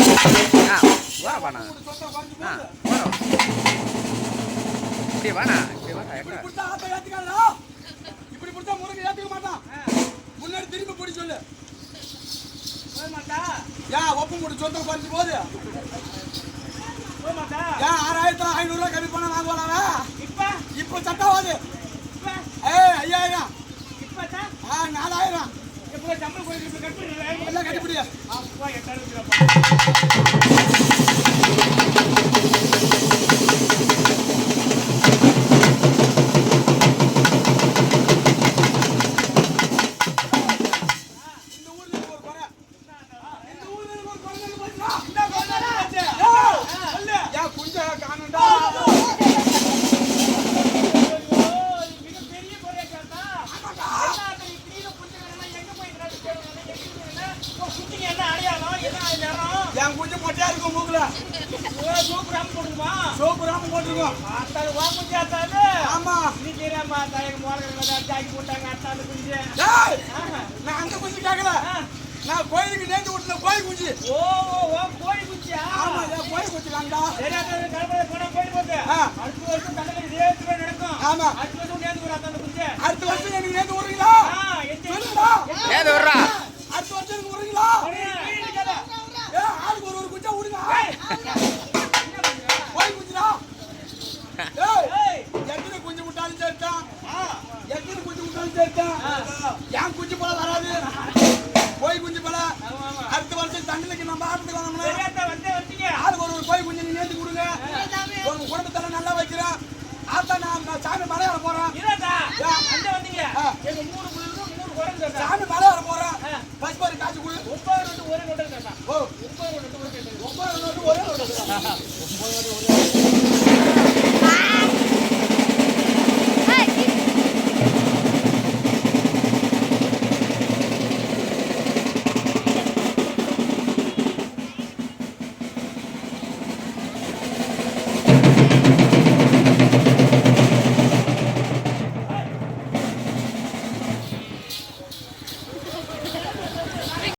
ஆ வா வாண்ணா ஆ இப்படி வாண்ணா இப்படி வாண்ணா இப்படி புடிச்சா முருகன் ஏத்துக்க மாட்டான். முன்னாடி திரும்பி பிடி சொல்லு. ஏன் ஒப்பு முடி சொந்தம் குறைஞ்சு போகுது? ஏன் ஆறாயிரத்து ஐநூறு ரூபாய் கம்மி பண்ண வாங்குவானா இப்ப சட்டாவாது ஏய் ஐயாயிரம் ஆ நாலாயிரம் எல்லாம் கட்டிப்பிடியா என் குஞ்சு பொட்டியா இருக்கும் மூக்குல. சோப்பு ராம போட்டிருக்கோம். ஆமா. டேய் நான் அந்த குஞ்சு கேட்கல நான் கோயிலுக்கு நேர்ந்து விட்டுல கோயில் குஞ்சு. ஆமா ஏன் கோயில் குஞ்சு காண்டா ஆமா. அடுத்த வருஷம் எனக்கு நேர்ந்து விடுறீங்களா சொல்லுடா ஏது விட்றா அடுத்த வருஷம் எனக்கு விடுறீங்களா ஏ ஆளுக்கு ஒரு ஒரு குஞ்சா விடுங்க கோயில் குஞ்சுடா ஏய் எத்தனை குஞ்சு விட்டாலும் சேர்த்தான் எத்தனை குஞ்சு விட்டாலும் சேர்த்தான் என் குஞ்சு போல வராது கோயில் குஞ்சு போல அடுத்த வருஷம் தண்டனைக்கு நம்ம ஆட்டத்துக்கு வாங்கணும் ஆளுக்கு ஒரு ஒரு கோயில் குஞ்சு நீங்க ஏற்றி கொடுங்க உங்க குடும்பத்தெல்லாம் நல்லா வைக்கிறேன் ஆத்தா நான் நான் சாமி மலையாள போறேன் சாமி மலையாள போறேன் பசுபாரி காய்ச்சி கொடு. ஓ. ஒன்பது நோட்டு ஒரே நோட்டு